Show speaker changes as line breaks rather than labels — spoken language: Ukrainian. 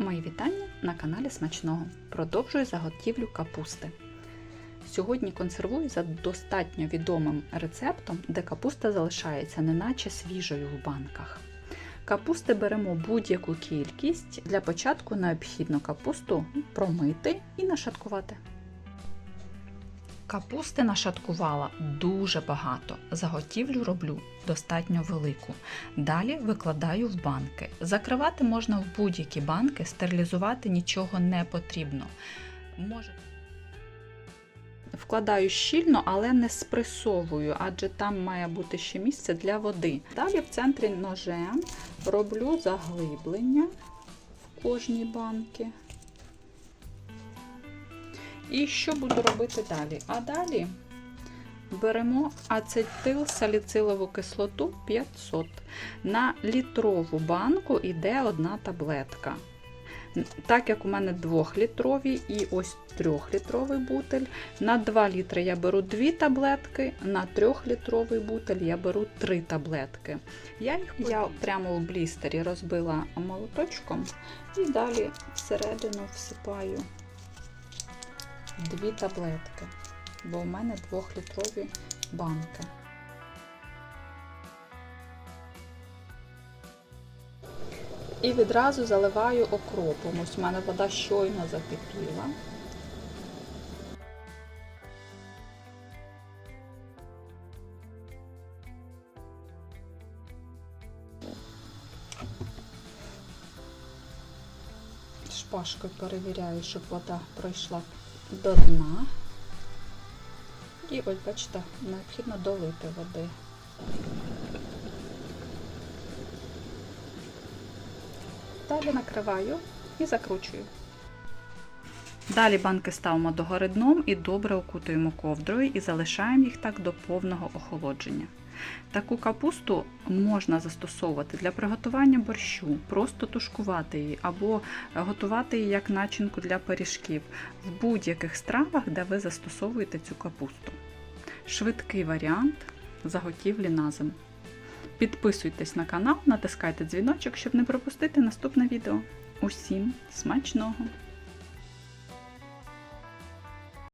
Мої вітання на каналі Смачного. Продовжую заготівлю капусти. Сьогодні консервую за достатньо відомим рецептом, де капуста залишається неначе свіжою в банках. Капусти беремо будь-яку кількість. Для початку необхідно капусту промити і нашаткувати. Капусти нашаткувала дуже багато. Заготівлю роблю достатньо велику. Далі викладаю в банки. Закривати можна в будь-які банки, стерилізувати нічого не потрібно. Може... Вкладаю щільно, але не спресовую, адже там має бути ще місце для води. Далі в центрі ножем роблю заглиблення в кожній банки. І що буду робити далі? А далі беремо ацетил саліцилову кислоту 500. На літрову банку йде одна таблетка. Так як у мене 2-літрові і ось 3-літровий бутель. На 2 літри я беру 2 таблетки, на 3-літровий бутель я беру 3 таблетки. Я їх я прямо в блістері розбила молоточком і далі всередину всипаю дві таблетки, бо в мене 2-літрові банки. І відразу заливаю окропом. Ось у мене вода щойно закипіла. Шпажкою перевіряю, щоб вода пройшла до дна. І ось, бачите, необхідно долити води. Далі накриваю і закручую. Далі банки ставимо догори дном і добре окутуємо ковдрою і залишаємо їх так до повного охолодження. Таку капусту можна застосовувати для приготування борщу, просто тушкувати її або готувати її як начинку для пиріжків в будь-яких стравах, де ви застосовуєте цю капусту. Швидкий варіант заготівлі на зиму. Підписуйтесь на канал, натискайте дзвіночок, щоб не пропустити наступне відео. Усім смачного!